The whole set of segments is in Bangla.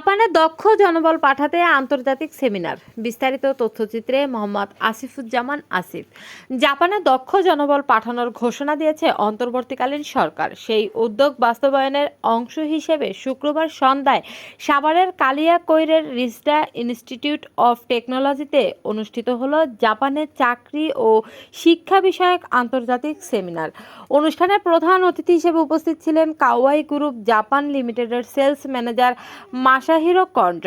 জাপানে দক্ষ জনবল পাঠাতে আন্তর্জাতিক সেমিনার। বিস্তারিত তথ্যচিত্রে মোহাম্মদ আসিফুজ্জামান আসিফ। জাপানে দক্ষ জনবল পাঠানোর ঘোষণা দিয়েছে অন্তর্বর্তীকালীন সরকার। সেই উদ্যোগ বাস্তবায়নের অংশ হিসেবে শুক্রবার সন্ধ্যায় সাভারের কালিয়াকৈরের রিজডা ইনস্টিটিউট অফ টেকনোলজিতে অনুষ্ঠিত হলো জাপানের চাকরি ও শিক্ষা বিষয়ক আন্তর্জাতিক সেমিনার। অনুষ্ঠানে প্রধান অতিথি হিসেবে উপস্থিত ছিলেন কাওয়াই গ্রুপ জাপান লিমিটেডের সেলস ম্যানেজার মাসাহিরো কন্ড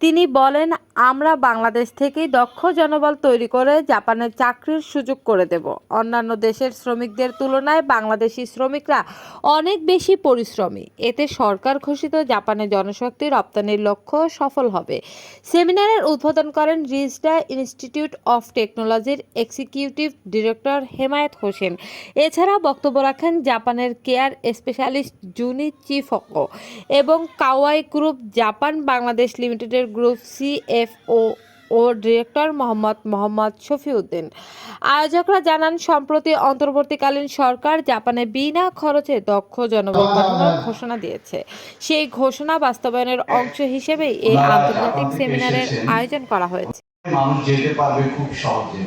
তিনি বলেন, আমরা বাংলাদেশ থেকেই দক্ষ জনবল তৈরি করে জাপানের চাকরির সুযোগ করে দেব। অন্যান্য দেশের শ্রমিকদের তুলনায় বাংলাদেশি শ্রমিকরা অনেক বেশি পরিশ্রমী। এতে সরকার ঘোষিত জাপানের জনশক্তি রপ্তানির লক্ষ্য সফল হবে। সেমিনারের উদ্বোধন করেন রিজডা ইনস্টিটিউট অফ টেকনোলজির এক্সিকিউটিভ ডিরেক্টর হেমায়েত হোসেন। এছাড়া বক্তব্য রাখেন জাপানের কেয়ার স্পেশালিস্ট জুনি চিফকো এবং কাওয়াই গ্রুপ জাপান বাংলাদেশ লিমিটেডের গ্রুপ সিএফও ও ডিরেক্টর মোহাম্মদ মোহাম্মদ শফিউদ্দিন। আয়োজকরা জানান সম্প্রতি অন্তর্বর্তীকালীন সরকার জাপানে বিনা খরচে দক্ষ জনবল পাঠানোর ঘোষণা দিয়েছে। সেই ঘোষণা বাস্তবায়নের অংশ হিসেবেই এই আন্তর্জাতিক সেমিনারের আয়োজন করা হয়েছে। মানুষ যেতে পারবে খুব সহজে।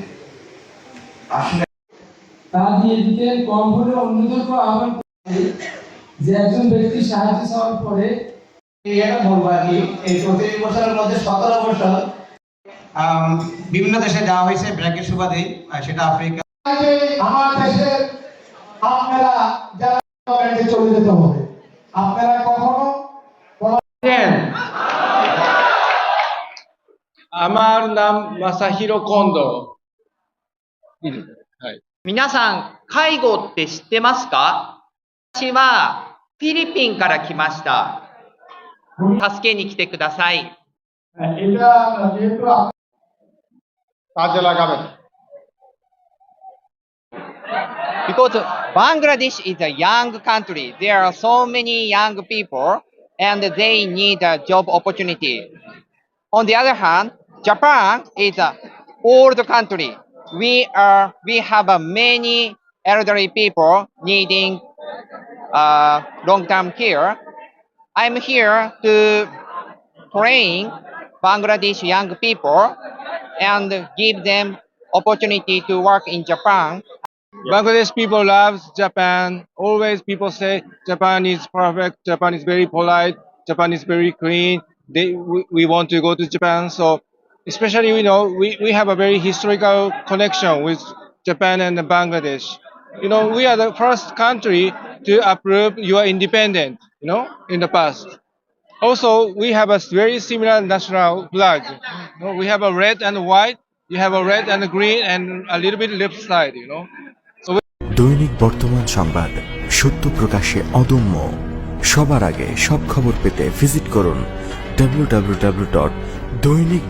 তা দিয়ে দিতেন কম হলে অন্যদেরকেও আহ্বান করি যে একজন ব্যক্তি সাহায্য চাওয়ার পরে এটা বলবো আর কি এই চৌত্রিশ বছরের মধ্যে সতেরো বছর আম, বিভিন্ন দেশে যাওয়া হয়েছে ব্র্যাকের সুবাদে আর সেটা আফ্রিকা আগে আমার দেশের আপনারা যারা গভর্নমেন্টে চলে যেতে হবে আপনারা কখনো আমার নাম মাসাহিরো কন্দ はい。皆さん、介護って知ってますか私はフィリピンから来ました。 助けに来てください。 এটা যেহেতু আপ- কাজে লাগাবেন Because Bangladesh is a young country, there are so many young people and they need a job opportunity. On the other hand, Japan is a old country. We are we have a many elderly people needing uh, long-term care. I'm here to train Bangladesh young people and give them opportunity to work in Japan Bangladesh people loves Japan. Always people say Japan is perfect. Japan is very polite. Japan is very clean. They, we, we want to go to Japan. So especially, you know, we, we have a very historical connection with Japan and Bangladesh. You know, we are the first country to approve your independent, you know, in the past. Also, we have a very similar national flag. You know, we have a red and white. You have a red and a green and a little bit left side, you know. So দৈনিক বর্তমান সংবাদ সত্য প্রকাশে অদম্য সবার আগে সব খবর পেতে ভিজিট করুন www.দৈনিক